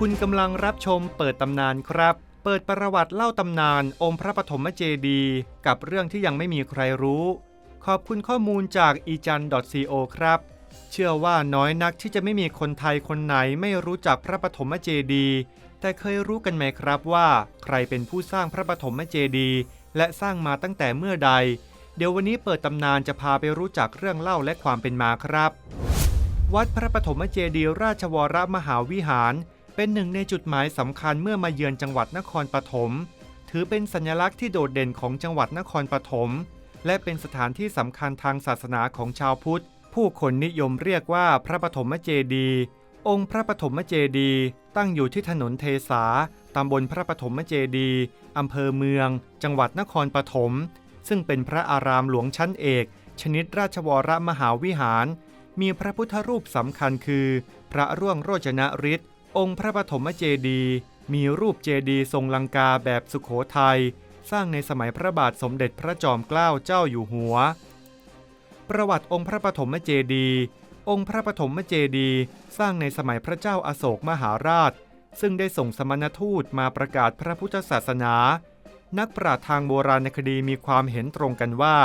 คุณกำลังรับชมเปิดตำนานครับ เปิดประวัติเล่าตำนานองค์พระปฐมเจดีย์กับเรื่องที่ยังไม่มีใครรู้ ขอบคุณข้อมูลจาก e j a n co ครับ เชื่อว่าน้อยนักที่จะไม่มีคนไทยคนไหนไม่รู้จักพระปฐมเจดีย์แต่เคยรู้กันไหมครับว่า ใครเป็นผู้สร้างพระปฐมเจดีย์และสร้างมาตั้งแต่เมื่อใด เดี๋ยววันนี้เปิดตำนานจะพาไปรู้จักเรื่องเล่าและความเป็นมาครับ วัดพระปฐมเจดีย์ราชวรมหาวิหาร เป็นหนึ่งในจุดหมายสำคัญเมื่อมาเยือนจังหวัดนครปฐม ถือเป็นสัญลักษณ์ที่โดดเด่นของจังหวัดนครปฐม และเป็นสถานที่สำคัญทางศาสนาของชาวพุทธ ผู้คนนิยมเรียกว่าพระปฐมเจดี องค์พระปฐมเจดี ตั้งอยู่ที่ถนนเทสาตำบลพระปฐมเจดีอำเภอเมือง จังหวัดนครปฐม ซึ่งเป็นพระอารามหลวงชั้นเอก ชนิดราชวรมหาวิหาร มีพระพุทธรูปสำคัญคือ พระร่วงโรจนฤทธิ์ องค์พระปฐมเจดีย์มีรูปเจดีย์ทรงลังกาแบบสุขโขทัยสร้างในสมัยพระบาทสมเด็จพระจอมเกล้าเจ้าอยู่หัว ประวัติองค์พระปฐมเจดีย์องค์พระปฐมเจดีย์สร้างในสมัยพระเจ้าอาโศกมหาราช ซึ่งได้ส่งสมณทูตมาประกาศพระพุทธศาสนา นักปราชญ์ทางโบราณคดีมีความเห็นตรงกันว่า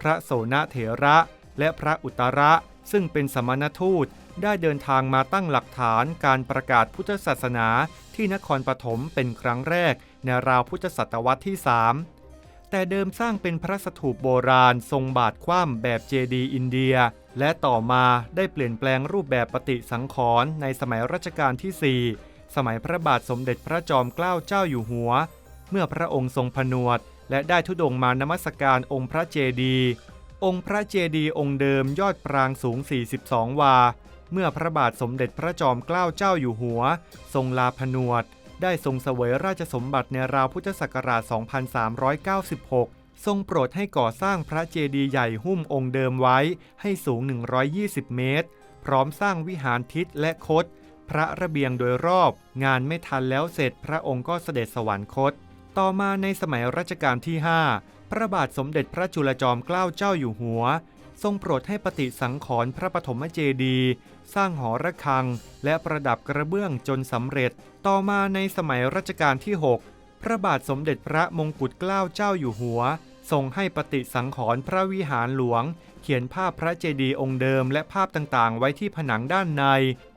พระโสนเถระและพระอุตระ ซึ่งเป็นสมณทูต ได้เดินทางมาตั้งหลักฐานการประกาศพุทธศาสนาที่นครปฐมเป็นครั้งแรกในราวพุทธศตวรรษที่ 3 แต่เดิมสร้างเป็นพระสถูปโบราณทรงบาทคว่ำแบบเจดีอินเดีย และต่อมาได้เปลี่ยนแปลงรูปแบบปฏิสังขรณ์ในสมัยรัชกาลที่ 4 สมัยพระบาทสมเด็จพระจอมเกล้าเจ้าอยู่หัว เมื่อพระองค์ทรงผนวด และได้ทุดงมานมัสการองค์พระเจดี องค์พระเจดีองค์เดิมยอดปรางสูง 42 วา เมื่อพระบาทสมเด็จพระจอมเกล้าเจ้าอยู่หัว ทรงลาผนวด ได้ทรงเสวยราชสมบัติในราวพุทธศักราช 2396 ทรงโปรดให้ก่อสร้างพระเจดีย์ใหญ่หุ้มองค์เดิมไว้ให้สูง 120 เมตร พร้อมสร้างวิหารทิศและคดพระระเบียงโดยรอบ งานไม่ทันแล้วเสร็จพระองค์ก็เสด็จสวรรคต ต่อมาในสมัยรัชกาลที่ 5 พระบาทสมเด็จพระจุลจอมเกล้าเจ้าอยู่หัว ทรงโปรดให้ปฏิสังขรณ์พระปฐมเจดีย์สร้างหอระฆัง และประดับกระเบื้องจนสำเร็จ ต่อมาในสมัยรัชกาลที่ 6 พระบาทสมเด็จพระมงกุฎเกล้าเจ้าอยู่หัว ทรงให้ปฏิสังขรณ์พระวิหารหลวง เขียนภาพพระเจดีย์องค์เดิมและภาพต่างๆ ไว้ที่ผนังด้านใน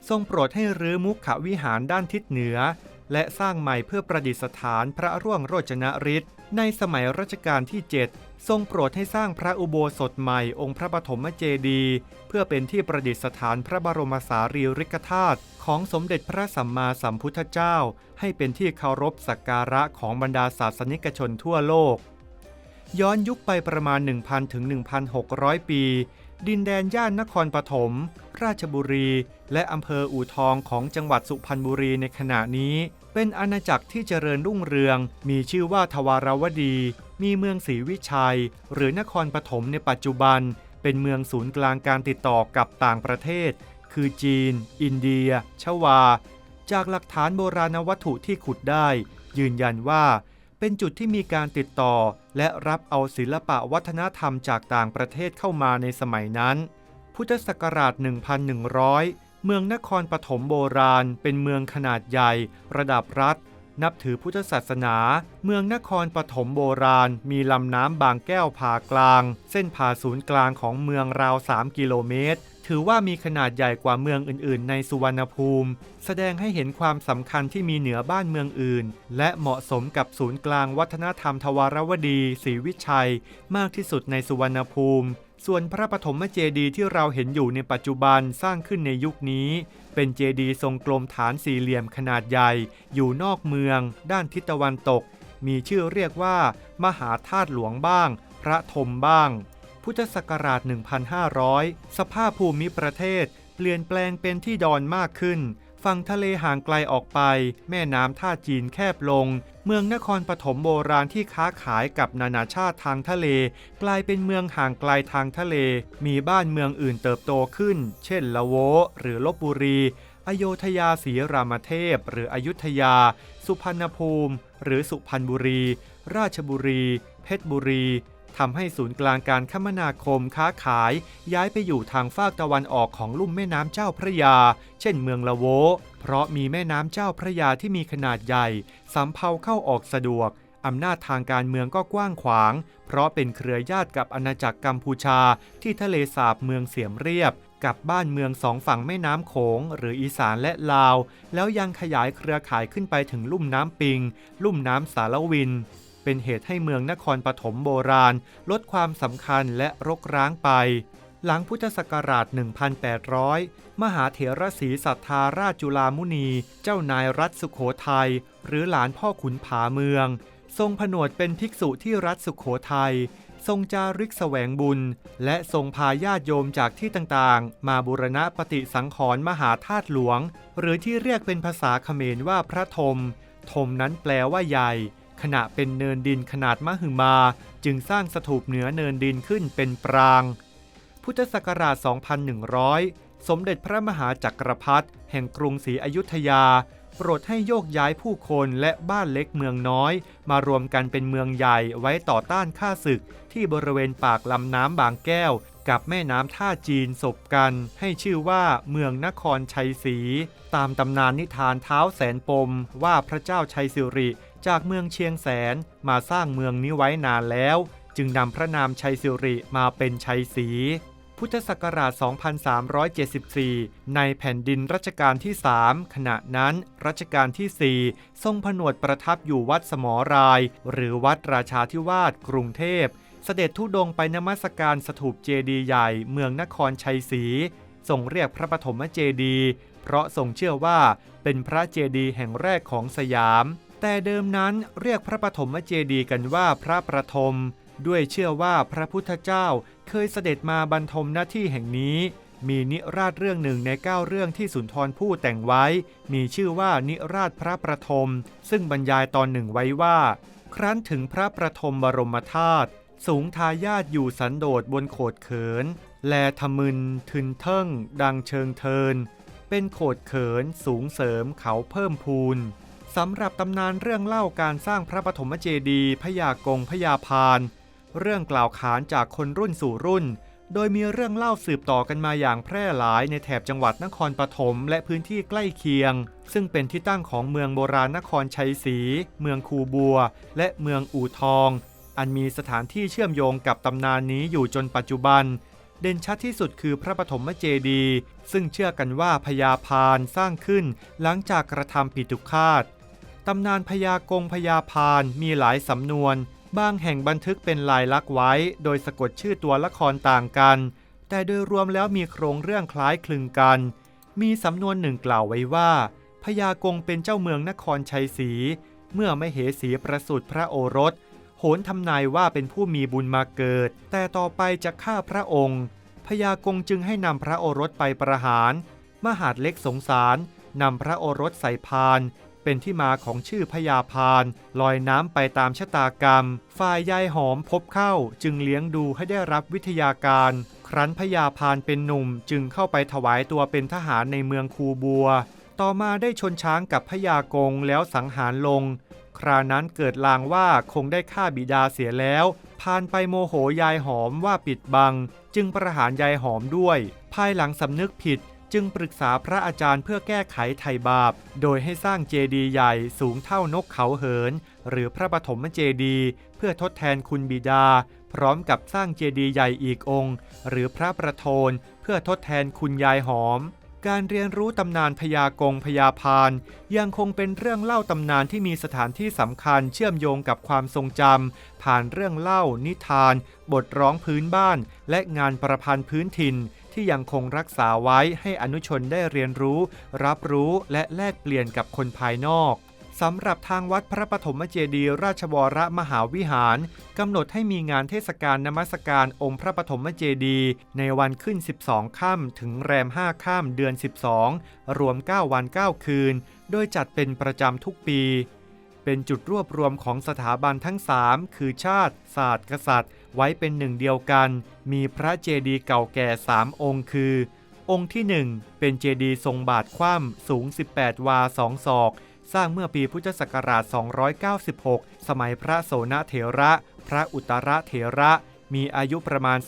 ทรงโปรดให้รื้อมุขวิหารด้านทิศเหนือ และสร้างใหม่เพื่อประดิษฐานพระร่วงโรจนฤทธิ์ ในสมัยรัชกาลที่ 7 ทรงโปรดให้สร้างพระอุโบสถใหม่องค์พระปฐมเจดีย์เพื่อเป็นที่ประดิษฐานพระบรมสารีริกธาตุของสมเด็จพระสัมมาสัมพุทธเจ้า ให้เป็นที่เคารพสักการะของบรรดาศาสนิกชนทั่วโลก ย้อนยุคไปประมาณ 1,000ถึง1,600 ปี ดินแดนย่านนครปฐม ราชบุรี และอำเภออู่ทองของจังหวัดสุพรรณบุรีในขณะนี้ เป็นอาณาจักรที่เจริญรุ่งเรือง มีชื่อว่าทวารวดี มีเมืองศรีวิชัย หรือนครปฐมในปัจจุบัน เป็นเมืองศูนย์กลางการติดต่อกับต่างประเทศ คือจีน อินเดีย ชวา จากหลักฐานโบราณวัตถุที่ขุดได้ ยืนยันว่าเป็นจุดที่มีการติดต่อ และรับเอาศิลปะวัฒนธรรมจากต่างประเทศเข้ามาในสมัยนั้น พุทธศักราช 1100 เมืองนครปฐมโบราณ เป็นเมืองขนาดใหญ่ ระดับรัฐ นับถือพุทธศาสนา เมืองนครปฐมโบราณ มีลำน้ำบางแก้วผ่ากลาง เส้นผ่าศูนย์กลางของเมืองราว 3 กิโลเมตร ถือว่ามีขนาดใหญ่กว่าเมืองอื่น ๆ ในสุวรรณภูมิ แสดงให้เห็นความสำคัญที่มีเหนือบ้านเมืองอื่น และเหมาะสมกับศูนย์กลางวัฒนธรรมทวารวดีศรีวิชัย มากที่สุดในสุวรรณภูมิ ส่วนพระปฐมเจดีย์ที่เราเห็นอยู่ในปัจจุบันสร้างขึ้นในยุคนี้ เป็นเจดีย์ทรงกลมฐานสี่เหลี่ยมขนาดใหญ่ อยู่นอกเมือง ด้านทิศตะวันตก มีชื่อเรียกว่า มหาธาตุหลวงบ้าง พระธมบ้าง พุทธศักราช 1,500 สภาพภูมิประเทศ เปลี่ยนแปลงเป็นที่ดอนมากขึ้น ฝั่งทะเลห่างไกลออกไป แม่น้ำท่าจีนแคบลง เมืองนครปฐมโบราณที่ค้าขายกับนานาชาติทางทะเล กลายเป็นเมืองห่างไกลทางทะเล มีบ้านเมืองอื่นเติบโตขึ้น เช่นละโว หรือลบบุรี อโยธยาศรีรามเทพ หรืออยุธยา สุพรรณภูมิ หรือสุพรรณบุรี ราชบุรี เพชรบุรี ทำให้ศูนย์กลางการคมนาคมค้าขาย ย้ายไปอยู่ทางฝากตะวันออกของลุ่มแม่น้ำเจ้าพระยา เช่นเมืองละโว เพราะมีแม่น้ำเจ้าพระยาที่มีขนาดใหญ่สำเภาเข้าออกสะดวกอำนาจทางการเมืองก็กว้างขวาง เพราะเป็นเครือญาติกับอาณาจักรกัมพูชา ที่ทะเลสาบเมืองเสียมเรียบ กับบ้านเมืองสองฝั่งแม่น้ำโขง หรืออีสานและลาว แล้วยังขยายเครือข่ายขึ้นไปถึงลุ่มน้ำปิง ลุ่มน้ำสารวิน เป็นเหตุให้เมืองนครปฐมโบราณ ลดความสำคัญและรกร้างไป หลังพุทธศักราช 1800 มหาเถรศรีสัทธาราชจุลามุนี เจ้านายรัฐสุขโขทัยหรือหลานพ่อขุนผาเมือง ทรงผนวดเป็นภิกษุที่รัฐสุขโขทัยทรงจาริกแสวงบุญ และทรงพาญาติโยมจากที่ต่างๆ มาบูรณะปฏิสังขรณ์มหาธาตุหลวง หรือที่เรียกเป็นภาษาเขมรว่าพระธมธมนั้นแปลว่าใหญ่ ขณะเป็นเนินดินขนาดมหึมา จึงสร้างสถูปเหนือเนินดินขึ้นเป็นปราง พุทธศักราช 2100 สมเด็จพระมหาจักรพรรดิแห่งกรุงศรีอยุธยา โปรดให้โยกย้ายผู้คนและบ้านเล็กเมืองน้อย มารวมกันเป็นเมืองใหญ่ไว้ต่อต้านข้าศึก ที่บริเวณปากลำน้ำบางแก้ว กับแม่น้ำท่าจีนศบกัน ให้ชื่อว่าเมืองนครชัยศรีตามตำนานนิทานเท้าแสนปมว่าพระเจ้าชัยสิริ จากเมืองเชียงแสนมาสร้างเมืองนี้ไว้นานแล้ว จึงนำพระนามชัยสิริมาเป็นชัยศรีพุทธศักราช 2374 ในแผ่นดินรัชกาลที่ 3 ขณะนั้นรัชกาลที่ 4 ทรงผนวดประทับอยู่วัดสมอราย หรือวัดราชาธิวาสกรุงเทพ เสด็จทุดงไปนมัสการสถูปเจดีย์ใหญ่เมืองนครชัยศรีทรงเรียกพระปฐมเจดีย์เพราะทรงเชื่อว่าเป็นพระเจดีย์แห่งแรกของสยาม แต่เดิมนั้นเรียกพระปฐมเจดีย์กันว่าพระประทม ด้วยเชื่อว่าพระพุทธเจ้าเคยเสด็จมาบรรทมหน้าที่แห่งนี้ มีนิราชเรื่องหนึ่งในเก้าเรื่องที่สุนทรภู่แต่งไว้ มีชื่อว่านิราชพระประทม ซึ่งบรรยายตอนหนึ่งไว้ว่า ครั้นถึงพระประทมบรมธาตุสูงทายาทอยู่สันโดษบนโขดเขิน แลทมึนทึนเทิงดังเชิงเทิน เป็นโขดเขินสูงเสริมเขาเพิ่มพูน สำหรับตำนานเรื่องเล่าการสร้างพระปฐมเจดีย์พญากงพญาพาน เรื่องกล่าวขานจากคนรุ่นสู่รุ่น โดยมีเรื่องเล่าสืบต่อกันมาอย่างแพร่หลายในแถบจังหวัดนครปฐมและพื้นที่ใกล้เคียง ซึ่งเป็นที่ตั้งของเมืองโบราณนครชัยศรีเมืองคูบัว และเมืองอู่ทอง อันมีสถานที่เชื่อมโยงกับตำนานนี้อยู่จนปัจจุบันเด่นชัดที่สุดคือพระปฐมเจดีย์ซึ่งเชื่อกันว่าพญาพานสร้างขึ้นหลังจากกระทำผิดทุกคาต ตำนานพญากงพญาพานมีหลายสำนวน บางแห่งบันทึกเป็นลายลักษณ์ไว้ โดยสะกดชื่อตัวละครต่างกัน แต่โดยรวมแล้วมีโครงเรื่องคล้ายคลึงกัน มีสำนวนหนึ่งกล่าวไว้ว่าพญากงเป็นเจ้าเมืองนครชัยศรี เมื่อไม่เหสีประสูติพระโอรส โหนทำนายว่าเป็นผู้มีบุญมาเกิด แต่ต่อไปจะฆ่าพระองค์พญากงจึงให้นำพระโอรสไปประหาร มหาดเล็กสงสารนำพระโอรสใส่พาน เป็นที่มาของชื่อพญาพานลอยน้ำไปตามชะตากรรม ฝ่ายยายหอมพบเข้าจึงเลี้ยงดูให้ได้รับวิทยาการ ครั้นพญาพานเป็นหนุ่มจึงเข้าไปถวายตัวเป็นทหารในเมืองคูบัว ต่อมาได้ชนช้างกับพญากงแล้วสังหารลง ครานั้นเกิดลางว่าคงได้ฆ่าบิดาเสียแล้วพานไปโมโหยายหอมว่าปิดบัง จึงประหารยายหอมด้วย ภายหลังสำนึกผิด จึงปรึกษาพระอาจารย์เพื่อแก้ไขไถ่บาป โดยให้สร้างเจดีย์ใหญ่สูงเท่านกเขาเหิน หรือพระปฐมเจดีย์เพื่อทดแทนคุณบิดา พร้อมกับสร้างเจดีย์ใหญ่อีกองค์ หรือพระประโทนเพื่อทดแทนคุณยายหอม การเรียนรู้ตำนานพญากงพญาพานยังคงเป็นเรื่องเล่าตำนานที่มีสถานที่สำคัญเชื่อมโยงกับความทรงจำผ่านเรื่องเล่า นิทาน บทร้องพื้นบ้าน และงานประพันธ์พื้นถิ่น ที่ยังคงรักษาไว้ให้อนุชนได้เรียนรู้ รับรู้และแลกเปลี่ยนกับคนภายนอกสำหรับทางวัดพระปฐมเจดีย์ราชวรมหาวิหารกำหนดให้มีงานเทศกาลนมัสการองค์พระปฐมเจดีย์ในวันขึ้น 12 ค่ำถึงแรม 5 ค่ำเดือน 12 รวม 9 วัน 9 คืน โดยจัดเป็นประจำทุกปี เป็นจุดรวบรวมของสถาบันทั้ง 3 คือชาติ ศาสตร์ กษัตริย์ ไว้เป็นหนึ่งเดียวกัน มีพระเจดีย์เก่าแก่ 3 องค์คือ องค์ที่ 1 เป็นเจดีย์ทรงบาทคว่ำสูง 18 วา2ศอก สร้างเมื่อปีพุทธศักราช 296 สมัยพระโสนเถระ พระอุตรเถระ มีอายุประมาณ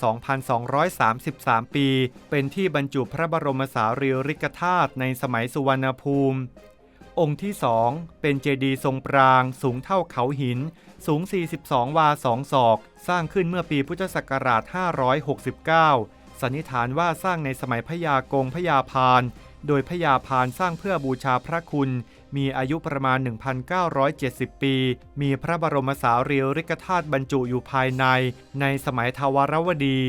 2,233 ปี เป็นที่บรรจุพระบรมสารีริกธาตุในสมัยสุวรรณภูมิ องค์ที่สองเป็นเจดีย์ทรงปรางสูงเท่าเขาหิน สูง 42 วา2ศอก สร้างขึ้นเมื่อปีพุทธศักราช 569 สันนิษฐานว่าสร้างในสมัยพญากงพญาพาน โดยพญาพานสร้างเพื่อบูชาพระคุณ มีอายุประมาณ 1,970 ปี มีพระบรมสารีริกธาตุบรรจุอยู่ภายใน ในสมัยทวารวดี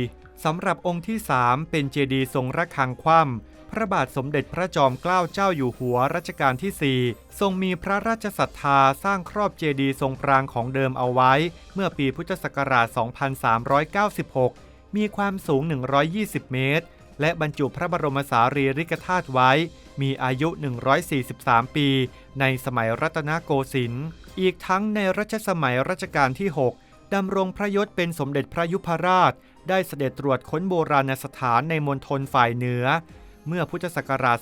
สำหรับองค์ที่ 3 เป็นเจดีย์ทรงระฆังคว่ำ พระบาทสมเด็จพระจอมเกล้าเจ้าอยู่หัวรัชกาลที่ 4 ทรงมีพระราชศรัทธาสร้างครอบเจดีย์ทรงปรางของเดิมเอาไว้ เมื่อปีพุทธศักราช 2396 มีความสูง 120 เมตร และบรรจุพระบรมสารีริกธาตุไว้ มีอายุ 143 ปี ในสมัยรัตนโกสินทร์ อีกทั้งในรัชสมัยรัชกาลที่ 6ดำรงพระยศเป็นสมเด็จพระยุพราช ได้เสด็จตรวจค้นโบราณสถานในมณฑลฝ่ายเหนือ เมื่อพุทธศักราช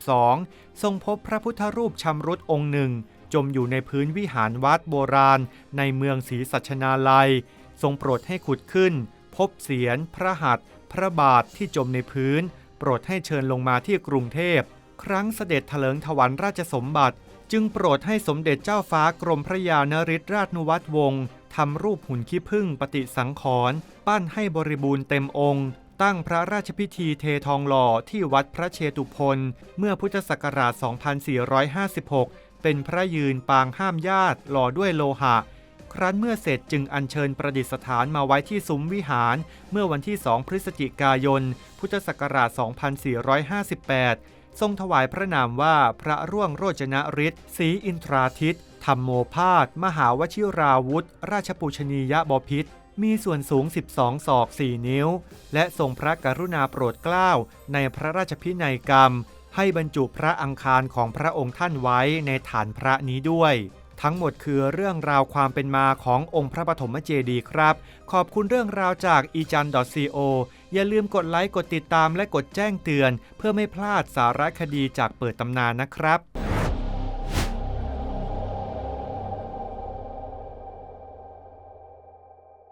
2452 ทรงพบพระพุทธรูปชำรุดองค์หนึ่ง จมอยู่ในพื้นวิหารวัดโบราณ ในเมืองศรีสัชนาลัย ทรงโปรดให้ขุดขึ้น พบเสียนพระหัตถ์พระบาทที่จมในพื้น โปรดให้เชิญลงมาที่กรุงเทพ ครั้งเสด็จถลิงถวันราชสมบัติ จึงโปรดให้สมเด็จเจ้าฟ้ากรมพระยานริศราชนุวัตรวงศ์ทำรูปหุ่นขี้ผึ้งปฏิสังขรณ์ปั้นให้บริบูรณ์เต็มองค์ ตั้งพระราชพิธีเททองหล่อที่วัดพระเชตุพนเมื่อพุทธศักราช 2456 เป็นพระยืนปางห้ามญาติหล่อด้วยโลหะ ครั้นเมื่อเสร็จจึงอัญเชิญประดิษฐานมาไว้ที่ซุ้มวิหาร เมื่อวันที่ 2 พฤศจิกายน พุทธศักราช 2458 ทรงถวายพระนามว่าพระร่วงโรจนฤทธิ์ศรีอินทราทิตธรรมโมพาสมหาวชิราวุธ ราชปุชนียบพิษ มีส่วนสูง 12 ศอก 4 นิ้ว และทรงพระกรุณาโปรดเกล้าในพระราชพินัยกรรม ให้บรรจุพระอังคารของพระองค์ท่านไว้ในฐานพระนี้ด้วย ทั้งหมดคือเรื่องราวความเป็นมาขององค์พระปฐมเจดีย์ครับ ขอบคุณเรื่องราวจาก e j a n co อย่าลืมกดไลค์ กดติดตามและกดแจ้งเตือน เพื่อไม่พลาดสาระคดีจากเปิดตำนานนะครับ